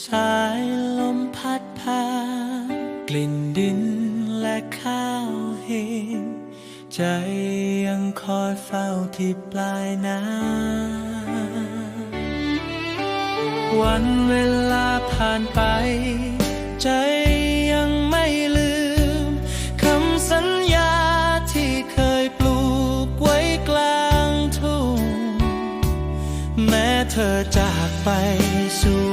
สายลมพัดพากลิ่นดินและข้าวเหงใจยังคอยเฝ้าที่ปลายน้ำวันเวลาผ่านไป ใจยังไม่ลืมคำสัญญาที่เคยปลูกไว้กลางทุ่งแม้เธอจากไปสู่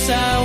So.